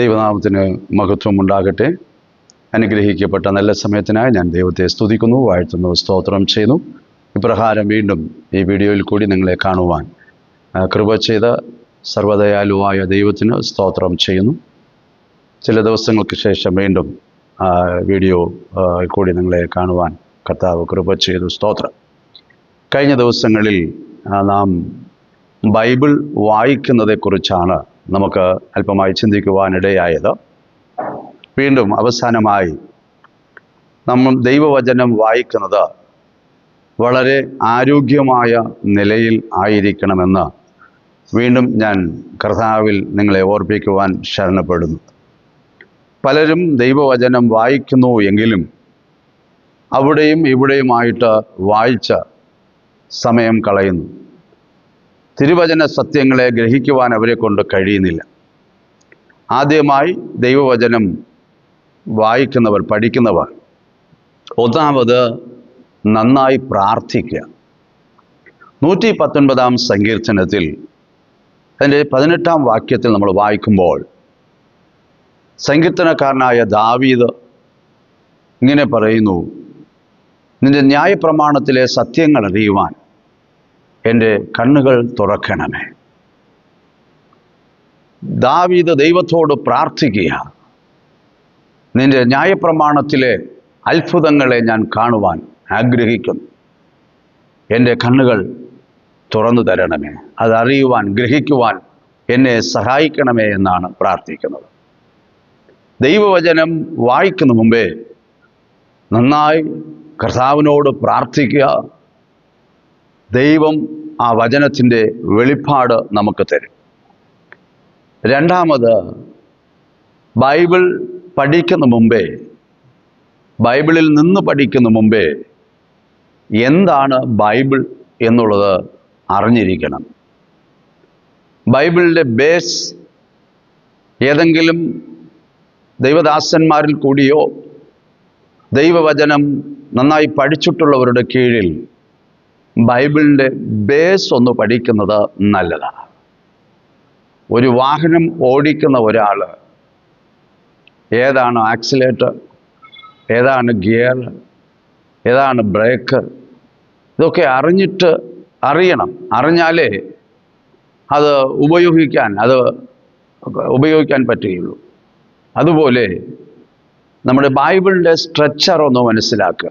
ദൈവനാമത്തിന് മഹത്വം ഉണ്ടാകട്ടെ. അനുഗ്രഹിക്കപ്പെട്ട നല്ല സമയത്തിനായി ഞാൻ ദൈവത്തെ സ്തുതിക്കുന്നു വാഴ്ത്തുന്നു സ്തോത്രം ചെയ്യുന്നു. ഇപ്രകാരം വീണ്ടും ഈ വീഡിയോയിൽ കൂടി നിങ്ങളെ കാണുവാൻ കൃപ ചെയ്ത സർവദയാലുവായ ദൈവത്തിന് സ്തോത്രം ചെയ്യുന്നു. ചില ദിവസങ്ങൾക്ക് ശേഷം വീണ്ടും വീഡിയോ കൂടി നിങ്ങളെ കാണുവാൻ കർത്താവ് കൃപ ചെയ്തു സ്തോത്രം. കഴിഞ്ഞ ദിവസങ്ങളിൽ നാം ബൈബിൾ വായിക്കുന്നതെക്കുറിച്ചാണ് നമുക്ക് അല്പമായി ചിന്തിക്കുവാനിടയായത്. വീണ്ടും അവസാനമായി നമ്മൾ ദൈവവചനം വായിക്കുന്നത് വളരെ ആരോഗ്യമായ നിലയിൽ ആയിരിക്കണമെന്ന് വീണ്ടും ഞാൻ കർത്താവിൽ നിങ്ങളെ ഓർപ്പിക്കുവാൻ ശരണപ്പെടുന്നു. പലരും ദൈവവചനം വായിക്കുന്നു എങ്കിലും അവിടെയും ഇവിടെയുമായിട്ട് വായിച്ച സമയം കളയുന്നു. തിരുവചന സത്യങ്ങളെ ഗ്രഹിക്കുവാൻ അവരെ കൊണ്ട് കഴിയുന്നില്ല. ആദ്യമായി ദൈവവചനം വായിക്കുന്നവർ പഠിക്കുന്നവർ ഒന്നാമത് നന്നായി പ്രാർത്ഥിക്കുക. നൂറ്റി പത്തൊൻപതാം സങ്കീർത്തനത്തിൽ അതിന്റെ പതിനെട്ടാം വാക്യത്തിൽ നമ്മൾ വായിക്കുമ്പോൾ സങ്കീർത്തനക്കാരനായ ദാവീദ് ഇങ്ങനെ പറയുന്നു നിന്റെ ന്യായപ്രമാണത്തിലെ സത്യങ്ങൾ അറിയുവാൻ എന്റെ കണ്ണുകൾ തുറക്കണമേ. ദാവീദ് ദൈവത്തോട് പ്രാർത്ഥിക്കുക നിന്റെ ന്യായപ്രമാണത്തിലെ അത്ഭുതങ്ങളെ ഞാൻ കാണുവാൻ ആഗ്രഹിക്കുന്നു. എന്റെ കണ്ണുകൾ തുറന്നു തരണമേ. അതറിയുവാൻ ഗ്രഹിക്കുവാൻ എന്നെ സഹായിക്കണമേ എന്നാണ് പ്രാർത്ഥിക്കുന്നത്. ദൈവവചനം വായിക്കുന്ന മുമ്പേ നന്നായി കർത്താവിനോട് പ്രാർത്ഥിക്കുക. ദൈവം ആ വചനത്തിന്റെ വെളിപ്പാട് നമുക്ക് തരും. രണ്ടാമത് ബൈബിൾ പഠിക്കുന്ന മുമ്പേ ബൈബിളിൽ നിന്ന് പഠിക്കുന്ന മുമ്പേ എന്താണ് ബൈബിൾ എന്നുള്ളത് അറിഞ്ഞിരിക്കണം. ബൈബിളിന്റെ ബേസ് ഏതെങ്കിലും ദൈവദാസന്മാരിൽ കൂടിയോ ദൈവവചനം നന്നായി പഠിച്ചിട്ടുള്ളവരുടെ കീഴിൽ ബൈബിളിന്റെ ബേസ് ഒന്ന് പഠിക്കുന്നത് നല്ലതാണ്. ഒരു വാഹനം ഓടിക്കുന്ന ഒരാൾ ഏതാണ് ആക്സിലേറ്റർ ഏതാണ് ഗിയർ ഏതാണ് ബ്രേക്ക് ഇതൊക്കെ അറിഞ്ഞിട്ട് അറിയണം. അറിഞ്ഞാലേ അത് ഉപയോഗിക്കാൻ അത് ഉപയോഗിക്കാൻ പറ്റുകയുള്ളൂ. അതുപോലെ നമ്മുടെ ബൈബിളിന്റെ സ്ട്രക്ചർ ഒന്ന് മനസ്സിലാക്കുക.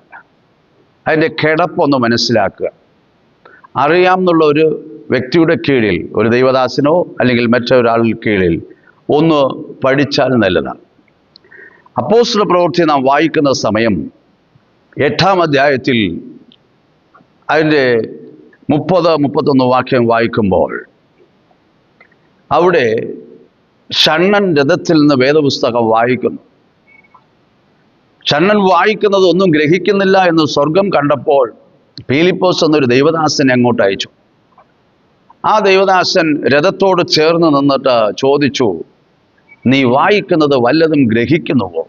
അതിന്റെ കിടപ്പൊന്ന് മനസ്സിലാക്കുക. അറിയാമെന്നുള്ള ഒരു വ്യക്തിയുടെ കീഴിൽ ഒരു ദൈവദാസനോ അല്ലെങ്കിൽ മറ്റൊരാളുടെ കീഴിൽ ഒന്ന് പഠിച്ചാൽ നല്ലതാണ്. അപ്പോസ്തല പ്രവൃത്തി നാം വായിക്കുന്ന സമയം എട്ടാം അധ്യായത്തിൽ അതിന്റെ മുപ്പത് മുപ്പത്തൊന്ന് വാക്യം വായിക്കുമ്പോൾ അവിടെ ഷണ്ണൻ രഥത്തിൽ നിന്ന് വേദപുസ്തകം വായിക്കുന്നു. ഷണ്ണൻ വായിക്കുന്നത് ഒന്നും ഗ്രഹിക്കുന്നില്ല എന്ന് സ്വർഗം കണ്ടപ്പോൾ പീലിപ്പോസ് എന്നൊരു ദൈവദാസനെ അങ്ങോട്ട് അയച്ചു. ആ ദൈവദാസൻ രഥത്തോട് ചേർന്ന് നിന്നിട്ട് ചോദിച്ചു നീ വായിക്കുന്നത് വല്ലതും ഗ്രഹിക്കുന്നുവോ?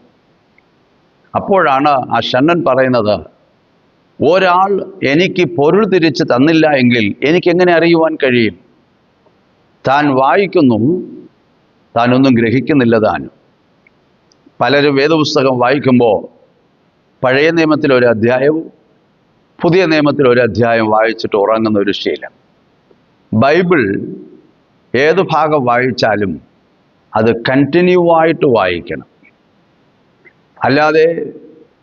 അപ്പോഴാണ് ആ ഷണ്ണൻ പറയുന്നത് ഒരാൾ എനിക്ക് പൊരുൾ തിരിച്ച് തന്നില്ല എങ്കിൽ എനിക്കെങ്ങനെ അറിയുവാൻ കഴിയും? താൻ വായിക്കുന്നു താനൊന്നും ഗ്രഹിക്കുന്നില്ല താനും പലരും വേദപുസ്തകം വായിക്കുമ്പോൾ പഴയ നിയമത്തിലൊരു അധ്യായവും പുതിയ നിയമത്തിൽ ഒരു അധ്യായം വായിച്ചിട്ട് ഉറങ്ങുന്ന ഒരു ശീലം. ബൈബിൾ ഏത് ഭാഗം വായിച്ചാലും അത് കണ്ടിന്യൂ ആയിട്ട് വായിക്കണം. അല്ലാതെ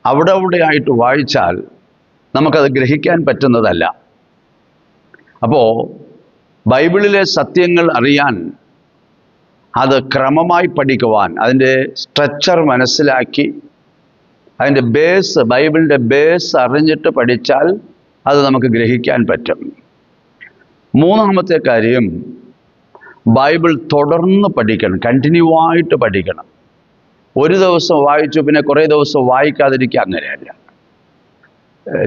അവിടെ അവിടെ ആയിട്ട് വായിച്ചാൽ നമുക്കത് ഗ്രഹിക്കാൻ പറ്റുന്നതല്ല. അപ്പോൾ ബൈബിളിലെ സത്യങ്ങൾ അറിയാൻ അത് ക്രമമായി പഠിക്കുവാൻ അതിന്റെ സ്ട്രക്ചർ മനസ്സിലാക്കി അതിന്റെ ബേസ് ബൈബിളിന്റെ ബേസ് അറിഞ്ഞിട്ട് പഠിച്ചാൽ അത് നമുക്ക് ഗ്രഹിക്കാൻ പറ്റും. മൂന്നാമത്തെ കാര്യം ബൈബിൾ തുടർന്ന് പഠിക്കണം കണ്ടിന്യൂ ആയിട്ട് പഠിക്കണം. ഒരു ദിവസം വായിച്ചു പിന്നെ കുറേ ദിവസം വായിക്കാതിരിക്കുക അങ്ങനെയല്ല.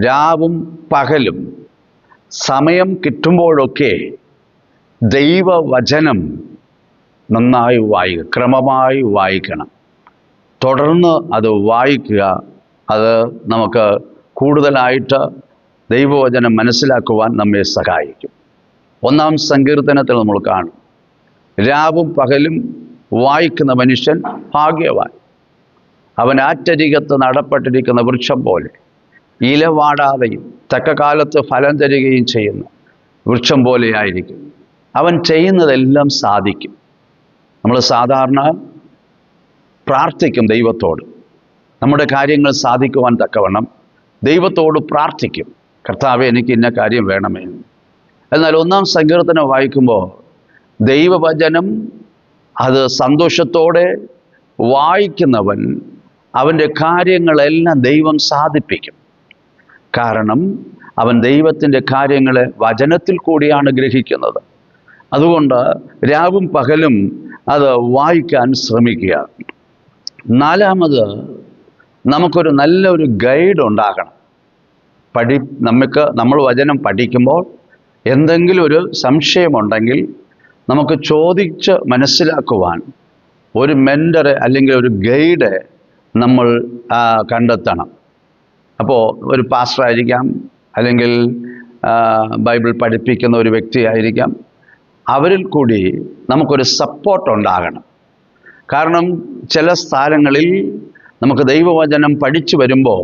രാവും പകലും സമയം കിട്ടുമ്പോഴൊക്കെ ദൈവവചനം നന്നായി വായിക്കുക ക്രമമായി വായിക്കണം. തുടർന്ന് അത് വായിക്കുക അത് നമുക്ക് കൂടുതലായിട്ട് ദൈവവചനം മനസ്സിലാക്കുവാൻ നമ്മെ സഹായിക്കും. ഒന്നാം സങ്കീർത്തനത്തിൽ നമ്മൾ കാണും. രാവും പകലും വായിക്കുന്ന മനുഷ്യൻ ഭാഗ്യവാൻ. അവൻ ആറ്റരികത്ത് നടപ്പെട്ടിരിക്കുന്ന വൃക്ഷം പോലെ ഇല വാടാതെയും തക്ക കാലത്ത് ഫലം തരികയും ചെയ്യുന്ന വൃക്ഷം പോലെയായിരിക്കും അവൻ ചെയ്യുന്നതെല്ലാം സാധിക്കും. നമ്മൾ സാധാരണ പ്രാർത്ഥിക്കും ദൈവത്തോട്. നമ്മുടെ കാര്യങ്ങൾ സാധിക്കുവാൻ തക്കവണ്ണം ദൈവത്തോട് പ്രാർത്ഥിക്കും. കർത്താവെ എനിക്ക് ഇന്ന കാര്യം വേണമേ. എന്നാൽ ഒന്നാം സങ്കീർത്തനം വായിക്കുമ്പോൾ ദൈവവചനം അത് സന്തോഷത്തോടെ വായിക്കുന്നവൻ അവന്റെ കാര്യങ്ങളെല്ലാം ദൈവം സാധിപ്പിക്കും. കാരണം അവൻ ദൈവത്തിന്റെ കാര്യങ്ങളെ വചനത്തിൽ കൂടിയാണ് ഗ്രഹിക്കുന്നത്. അതുകൊണ്ട് രാവും പകലും അത് വായിക്കാൻ ശ്രമിക്കുക. നാലാമത് നമുക്കൊരു നല്ലൊരു ഗൈഡ് ഉണ്ടാകണം. പഠി നമുക്ക് നമ്മൾ വചനം പഠിക്കുമ്പോൾ എന്തെങ്കിലും ഒരു സംശയമുണ്ടെങ്കിൽ നമുക്ക് ചോദിച്ച് മനസ്സിലാക്കുവാൻ ഒരു മെന്ററെ അല്ലെങ്കിൽ ഒരു ഗൈഡ് നമ്മൾ കണ്ടെത്തണം. അപ്പോൾ ഒരു പാസ്റ്റർ ആയിരിക്കാം അല്ലെങ്കിൽ ബൈബിൾ പഠിപ്പിക്കുന്ന ഒരു വ്യക്തിയായിരിക്കാം അവരിൽ കൂടി നമുക്കൊരു സപ്പോർട്ട് ഉണ്ടാകണം. കാരണം ചില സ്ഥലങ്ങളിൽ നമുക്ക് ദൈവവചനം പഠിച്ചു വരുമ്പോൾ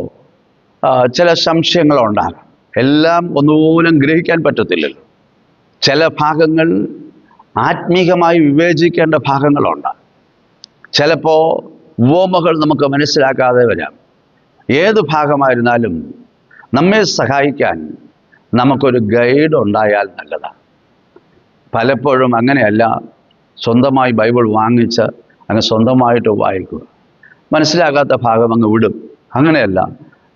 ചില സംശയങ്ങളുണ്ടാകാം. എല്ലാം ഒന്നുപോലും ഗ്രഹിക്കാൻ പറ്റത്തില്ലല്ലോ. ചില ഭാഗങ്ങൾ ആത്മീകമായി വിവേചിക്കേണ്ട ഭാഗങ്ങളുണ്ട്. ചിലപ്പോൾ ഉപമകൾ നമുക്ക് മനസ്സിലാക്കാതെ വരാം. ഏത് ഭാഗമായിരുന്നാലും നമ്മെ സഹായിക്കാൻ നമുക്കൊരു ഗൈഡ് ഉണ്ടായാൽ നല്ലതാണ്. പലപ്പോഴും അങ്ങനെയല്ല സ്വന്തമായി ബൈബിൾ വാങ്ങിച്ച് അങ്ങ് സ്വന്തമായിട്ട് വായിക്കുക. മനസ്സിലാകാത്ത ഭാഗം അങ്ങ് വിടും. അങ്ങനെയല്ല.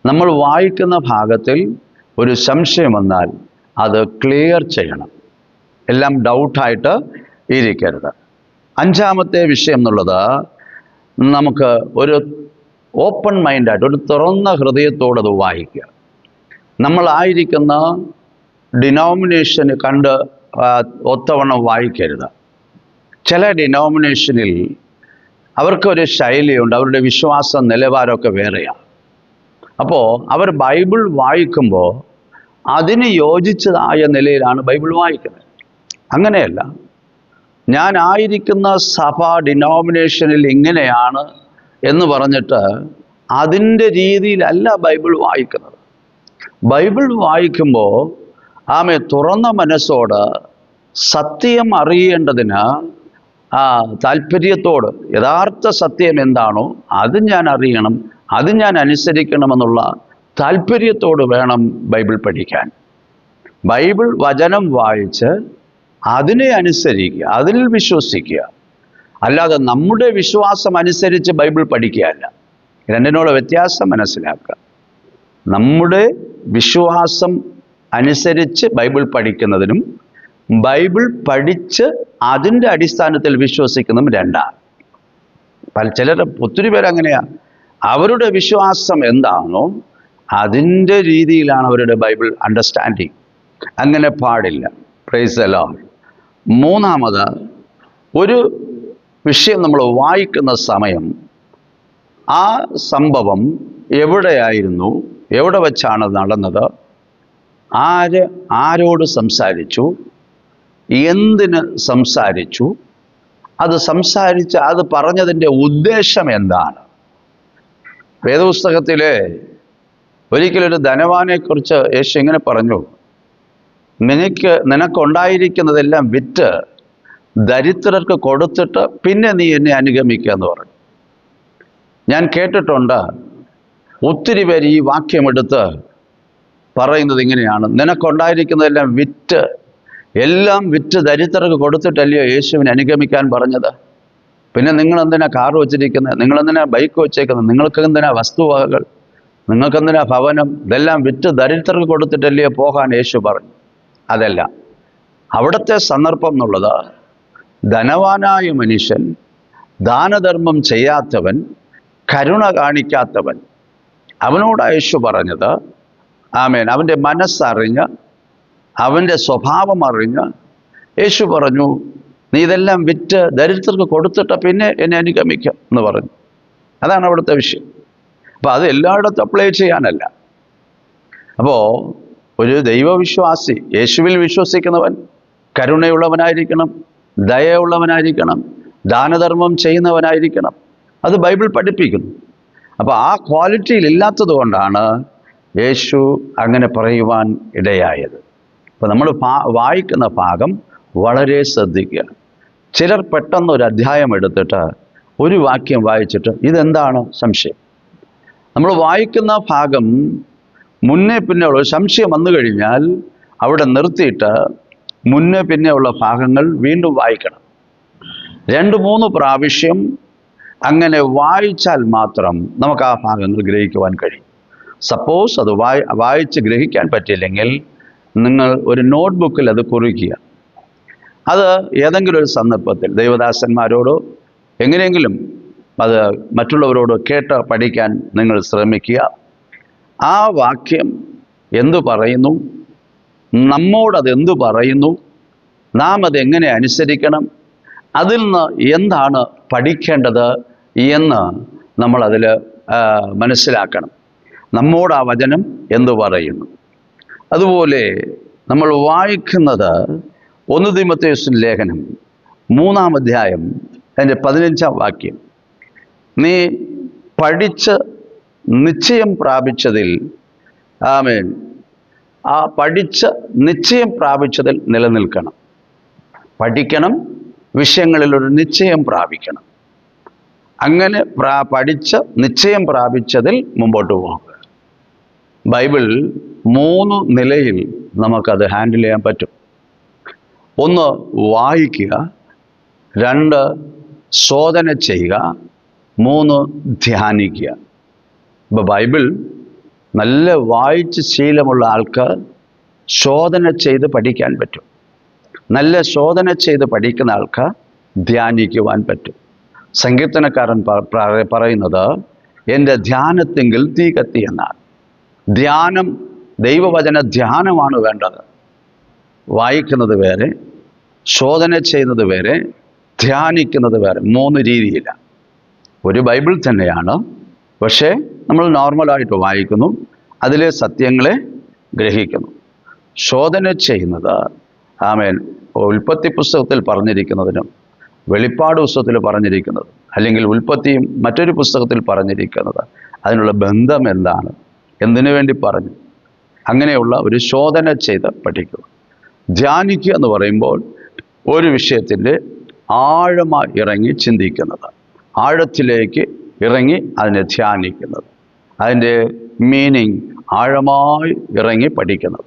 നമ്മൾ വായിക്കുന്ന ഭാഗത്തിൽ ഒരു സംശയം വന്നാൽ അത് ക്ലിയർ ചെയ്യണം. എല്ലാം ഡൗട്ടായിട്ട് ഇരിക്കരുത്. അഞ്ചാമത്തെ വിഷയം എന്നുള്ളത് നമുക്ക് ഒരു ഓപ്പൺ മൈൻഡായിട്ട് ഒരു തുറന്ന ഹൃദയത്തോടെ അത് വായിക്കുക. നമ്മളായിരിക്കുന്ന ഡിനോമിനേഷന് കണ്ട് ഒത്തവണ്ണം വായിക്കരുത്. ചില ഡിനോമിനേഷനിൽ അവർക്കൊരു ശൈലിയുണ്ട് അവരുടെ വിശ്വാസ നിലവാരമൊക്കെ വേറെയാണ് അപ്പോൾ അവർ ബൈബിൾ വായിക്കുമ്പോൾ അതിന് യോജിച്ചതായ നിലയിലാണ് ബൈബിൾ വായിക്കുന്നത്. അങ്ങനെയല്ല ഞാൻ ആയിരിക്കുന്ന സഭ ഡിനോമിനേഷനിൽ ഇങ്ങനെയാണ് എന്ന് പറഞ്ഞിട്ട് അതിന്റെ രീതിയിലല്ല ബൈബിൾ വായിക്കുന്നത്. ബൈബിൾ വായിക്കുമ്പോൾ ആമെ തുറന്ന മനസ്സോട് സത്യം അറിയേണ്ടതിന് ആ താല്പര്യത്തോട് യഥാർത്ഥ സത്യം എന്താണോ അത് ഞാൻ അറിയണം അത് ഞാൻ അനുസരിക്കണമെന്നുള്ള താല്പര്യത്തോട് വേണം ബൈബിൾ പഠിക്കാൻ. ബൈബിൾ വചനം വായിച്ച് അതിനെ അനുസരിക്കുക അതിൽ വിശ്വസിക്കുക. അല്ലാതെ നമ്മുടെ വിശ്വാസം അനുസരിച്ച് ബൈബിൾ പഠിക്കുകയല്ല. രണ്ടിനോട് വ്യത്യാസം മനസ്സിലാക്കുക. നമ്മുടെ വിശ്വാസം അനുസരിച്ച് ബൈബിൾ പഠിക്കുന്നതിനും ബൈബിൾ പഠിച്ച് അതിന്റെ അടിസ്ഥാനത്തിൽ വിശ്വസിക്കുന്നതും രണ്ടാണ്. പല ചിലർ ഒത്തിരി പേര് അങ്ങനെയാണ് അവരുടെ വിശ്വാസം എന്താണോ അതിന്റെ രീതിയിലാണ് അവരുടെ ബൈബിൾ അണ്ടർസ്റ്റാൻഡിങ് അങ്ങനെ പാടില്ല. പ്രൈസ് അലോ മൂന്നാമത് ഒരു വിഷയം നമ്മൾ വായിക്കുന്ന സമയം ആ സംഭവം എവിടെയായിരുന്നു? എവിടെ വച്ചാണ് നടന്നത്? ആര് ആരോട് സംസാരിച്ചു? എന്തിന് സംസാരിച്ചു? അത് സംസാരിച്ച് അത് പറഞ്ഞതിന്റെ ഉദ്ദേശം എന്താണ്? വേദപുസ്തകത്തിലെ ഒരിക്കലൊരു ധനവാനെക്കുറിച്ച് യേശു ഇങ്ങനെ പറഞ്ഞു നിനക്ക് നിനക്കുണ്ടായിരിക്കുന്നതെല്ലാം വിറ്റ് ദരിദ്രർക്ക് കൊടുത്തിട്ട് പിന്നെ നീ എന്നെ അനുഗമിക്കുക എന്ന് പറഞ്ഞു. ഞാൻ കേട്ടിട്ടുണ്ട് ഒത്തിരി പേര് ഈ വാക്യമെടുത്ത് പറയുന്നത് ഇങ്ങനെയാണ് നിനക്കുണ്ടായിരിക്കുന്നതെല്ലാം വിറ്റ് എല്ലാം വിറ്റ് ദരിദ്രർക്ക് കൊടുത്തിട്ടല്ലയോ യേശുവിനെ അനുഗമിക്കാൻ പറഞ്ഞത്? പിന്നെ നിങ്ങൾ എന്തിനാ കാർ വെച്ചിരിക്കുന്നത്? നിങ്ങൾ എന്തിനാ ബൈക്ക് വെച്ചേക്കുന്നത്? നിങ്ങൾക്ക് എന്തിനാ വസ്തുവകകൾ? നിങ്ങൾക്ക് എന്തിനാ ഭവനം? ഇതെല്ലാം വിറ്റ് ദരിദ്രർക്ക് കൊടുത്തിട്ടല്ലയോ പോകാൻ യേശു പറഞ്ഞു. അതല്ല അവിടുത്തെ സന്ദർഭം എന്നുള്ളത് ധനവാനായ മനുഷ്യൻ ദാനധർമ്മം ചെയ്യാത്തവൻ കരുണ കാണിക്കാത്തവൻ. അവനോട് യേശു പറഞ്ഞത് ആമേൻ. അവന്റെ മനസ്സറിഞ്ഞ് അവന്റെ സ്വഭാവം അറിഞ്ഞ് യേശു പറഞ്ഞു നീ ഇതെല്ലാം വിറ്റ് ദരിദ്രർക്ക് കൊടുത്തിട്ട് പിന്നെ എന്നെ അനുഗമിക്കാം എന്ന് പറഞ്ഞു. അതാണ് അവിടുത്തെ വിഷയം. അപ്പോൾ അത് എല്ലായിടത്തും അപ്ലൈ ചെയ്യാനല്ല. അപ്പോൾ ഒരു ദൈവവിശ്വാസി യേശുവിൽ വിശ്വസിക്കുന്നവൻ കരുണയുള്ളവനായിരിക്കണം ദയയുള്ളവനായിരിക്കണം ദാനധർമ്മം ചെയ്യുന്നവനായിരിക്കണം. അത് ബൈബിൾ പഠിപ്പിക്കുന്നു. അപ്പോൾ ആ ക്വാളിറ്റിയിൽ ഇല്ലാത്തത് കൊണ്ടാണ് യേശു അങ്ങനെ പറയുവാൻ ഇടയായത്. അപ്പോൾ നമ്മൾ വായിക്കുന്ന ഭാഗം വളരെ ശ്രദ്ധിക്കുക. ചിലർ പെട്ടെന്ന് ഒരു അധ്യായം എടുത്തിട്ട് ഒരു വാക്യം വായിച്ചിട്ട് ഇതെന്താണ്? സംശയം. നമ്മൾ വായിക്കുന്ന ഭാഗം മുന്നേ പിന്നെ ഉള്ള സംശയം വന്നു കഴിഞ്ഞാൽ അവിടെ നിർത്തിയിട്ട് മുന്നേ പിന്നെ ഉള്ള ഭാഗങ്ങൾ വീണ്ടും വായിക്കണം. രണ്ട് മൂന്ന് പ്രാവശ്യം അങ്ങനെ വായിച്ചാൽ മാത്രം നമുക്ക് ആ ഭാഗങ്ങൾ ഗ്രഹിക്കുവാൻ കഴിയും. സപ്പോസ് അത് വായി വായിച്ച് ഗ്രഹിക്കാൻ പറ്റിയില്ലെങ്കിൽ നിങ്ങൾ ഒരു നോട്ട്ബുക്കിൽ അത് കുറിക്കുക. അത് ഏതെങ്കിലും ഒരു സന്ദർഭത്തിൽ ദൈവദാസന്മാരോടോ എങ്ങനെയെങ്കിലും അത് മറ്റുള്ളവരോട് കേട്ട് പഠിക്കാൻ നിങ്ങൾ ശ്രമിക്കുക. ആ വാക്യം എന്തു പറയുന്നു? നമ്മോടത് എന്തു പറയുന്നു? നാം അത് എങ്ങനെ അനുസരിക്കണം? അതിൽ നിന്ന് എന്താണ് പഠിക്കേണ്ടത് എന്ന് നമ്മളതിൽ മനസ്സിലാക്കണം. നമ്മോട് ആ വചനം എന്തു പറയുന്നു? അതുപോലെ നമ്മൾ വായിക്കുന്നത് ഒന്ന് തിമത്തേശ്വൻ ലേഖനം മൂന്നാം അധ്യായം അതിന്റെ പതിനഞ്ചാം വാക്യം. നീ പഠിച്ച് നിശ്ചയം പ്രാപിച്ചതിൽ ആമേൻ. ആ പഠിച്ച് നിശ്ചയം പ്രാപിച്ചതിൽ നിലനിൽക്കണം. പഠിക്കണം വിഷയങ്ങളിൽ ഒരു നിശ്ചയം പ്രാപിക്കണം. അങ്ങനെ പ്രാ പഠിച്ച് നിശ്ചയം പ്രാപിച്ചതിൽ മുമ്പോട്ട് പോകുക ബൈബിൾ മൂന്ന് നിലയിൽ നമുക്കത് ഹാൻഡിൽ ചെയ്യാൻ പറ്റും. ഒന്ന് വായിക്കുക രണ്ട് ശോധന ചെയ്യുക മൂന്ന് ധ്യാനിക്കുക. ഇപ്പോൾ ബൈബിൾ നല്ല വായിച്ച് ശീലമുള്ള ആൾക്ക് ശോധന ചെയ്ത് പഠിക്കാൻ പറ്റും. നല്ല ശോധന ചെയ്ത് പഠിക്കുന്ന ആൾക്ക് ധ്യാനിക്കുവാൻ പറ്റും. സങ്കീർത്തനക്കാരൻ പറയുന്നത് എന്റെ ധ്യാനത്തെങ്കിൽ തീ കത്തി എന്നാണ് ധ്യാനം ദൈവവചന ധ്യാനമാണ് വേണ്ടത്. വായിക്കുന്നത് വേറെ ശോധന ചെയ്യുന്നത് വേറെ ധ്യാനിക്കുന്നത് വേറെ. മൂന്ന് രീതിയില്ല ഒരു ബൈബിൾ തന്നെയാണ് പക്ഷേ നമ്മൾ നോർമലായിട്ട് വായിക്കുന്നു അതിലെ സത്യങ്ങളെ ഗ്രഹിക്കുന്നു. ശോധന ചെയ്യുന്നത് ആമേൻ ഉൽപ്പത്തി പുസ്തകത്തിൽ പറഞ്ഞിരിക്കുന്നതിനും വെളിപ്പാട് പുസ്തകത്തിൽ പറഞ്ഞിരിക്കുന്നത് അല്ലെങ്കിൽ ഉൽപ്പത്തിയും മറ്റൊരു പുസ്തകത്തിൽ പറഞ്ഞിരിക്കുന്നത് അതിനുള്ള ബന്ധം എന്താണ്? എന്തിനു വേണ്ടി പറഞ്ഞു? അങ്ങനെയുള്ള ഒരു ശോധന ചെയ്ത് പഠിക്കുക. ധ്യാനിക്കുക എന്ന് പറയുമ്പോൾ ഒരു വിഷയത്തിന്റെ ആഴമായി ഇറങ്ങി ചിന്തിക്കുന്നത് ആഴത്തിലേക്ക് ഇറങ്ങി അതിനെ ധ്യാനിക്കുന്നത് അതിന്റെ മീനിങ് ആഴമായി ഇറങ്ങി പഠിക്കുന്നത്.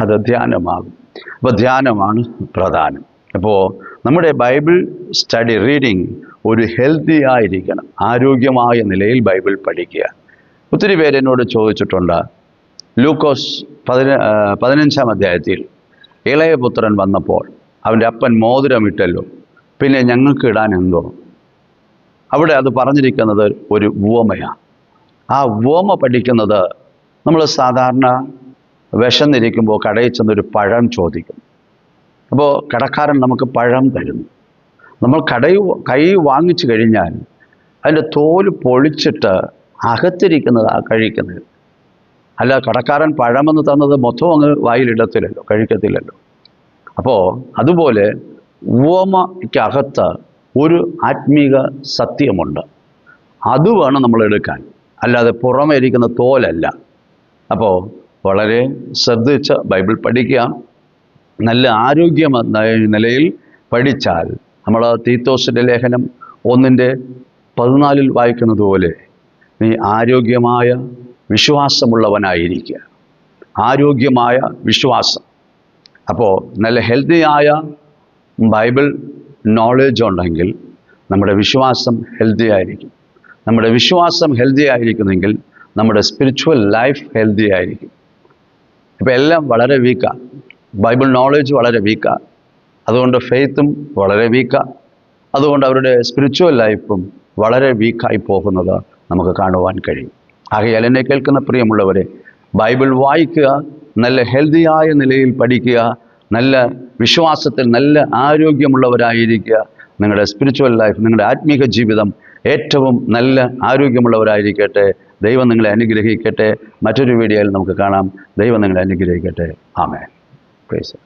അത് ധ്യാനമാകും. അപ്പോൾ ധ്യാനമാണ് പ്രധാനം. അപ്പോൾ നമ്മുടെ ബൈബിൾ സ്റ്റഡി റീഡിങ് ഒരു ഹെൽത്തി ആയിരിക്കണം ആരോഗ്യമായ നിലയിൽ ബൈബിൾ പഠിക്കുക. ഒത്തിരി പേര് എന്നോട് ചോദിച്ചിട്ടുണ്ട് ലൂക്കോസ് പതിന പതിനഞ്ചാം അധ്യായത്തിൽ ഇളയപുത്രൻ വന്നപ്പോൾ അവന്റെ അപ്പൻ മോതിരമിട്ടല്ലോ പിന്നെ ഞങ്ങൾക്ക് ഇടാൻ എന്തോ? അവിടെ അത് പറഞ്ഞിരിക്കുന്നത് ഒരു ഉപമയാണ് ആ ഉപമ പഠിക്കുന്നത് നമ്മൾ സാധാരണ വിശന്നിരിക്കുമ്പോൾ കടയിൽ ചെന്നൊരു പഴം ചോദിക്കും. അപ്പോൾ കടക്കാരൻ നമുക്ക് പഴം തരുന്നു. നമ്മൾ കടയിൽ കൈ വാങ്ങിച്ചു കഴിഞ്ഞാൽ അതിന്റെ തോൽ പൊളിച്ചിട്ട് അകത്തിരിക്കുന്നതാണ് കഴിക്കുന്നത് അല്ല കടക്കാരൻ പഴമെന്ന് തന്നത് മൊത്തം അങ്ങ് വായിലിടത്തില്ലല്ലോ കഴിക്കത്തില്ലല്ലോ. അപ്പോൾ അതുപോലെ ഉപമയ്ക്കകത്ത് ഒരു ആത്മീക സത്യമുണ്ട്. അത് വേണം നമ്മൾ എടുക്കാൻ. അല്ലാതെ പുറമെ ഇരിക്കുന്ന തോലല്ല. അപ്പോൾ വളരെ ശ്രദ്ധിച്ച് ബൈബിൾ പഠിക്കുക. നല്ല ആരോഗ്യ നിലയിൽ പഠിച്ചാൽ നമ്മൾ തീത്തോസിന്റെ ലേഖനം ഒന്നിന്റെ പതിനാലിൽ വായിക്കുന്നത് പോലെ നീ ആരോഗ്യമായ വിശ്വാസമുള്ളവനായിരിക്കുക. ആരോഗ്യമായ വിശ്വാസം. അപ്പോൾ നല്ല ഹെൽത്തിയായ ബൈബിൾ നോളേജ് ഉണ്ടെങ്കിൽ നമ്മുടെ വിശ്വാസം ഹെൽത്തി ആയിരിക്കും നമ്മുടെ വിശ്വാസം ഹെൽത്തി ആയിരിക്കുന്നെങ്കിൽ നമ്മുടെ സ്പിരിച്വൽ ലൈഫ് ഹെൽത്തി ആയിരിക്കും ഇപ്പം എല്ലാം വളരെ വീക്കാണ് ബൈബിൾ നോളേജ് വളരെ വീക്കാണ് അതുകൊണ്ട് ഫെയ്ത്തും വളരെ വീക്കാണ് അതുകൊണ്ട് അവരുടെ സ്പിരിച്വൽ ലൈഫും വളരെ വീക്കായി പോകുന്നത് നമുക്ക് കാണുവാൻ കഴിയും. ആകയാൽ എന്നെ കേൾക്കുന്ന പ്രിയമുള്ളവരെ ബൈബിൾ വായിക്കുക നല്ല ഹെൽത്തിയായ നിലയിൽ പഠിക്കുക നല്ല വിശ്വാസത്തിൽ നല്ല ആരോഗ്യമുള്ളവരായിരിക്കുക നിങ്ങളുടെ സ്പിരിച്വൽ ലൈഫ് നിങ്ങളുടെ ആത്മീക ജീവിതം ഏറ്റവും നല്ല ആരോഗ്യമുള്ളവരായിരിക്കട്ടെ. ദൈവം നിങ്ങളെ അനുഗ്രഹിക്കട്ടെ. മറ്റൊരു വീഡിയോയിൽ നമുക്ക് കാണാം. ദൈവം നിങ്ങളെ അനുഗ്രഹിക്കട്ടെ. ആമേ പ്രൈസ്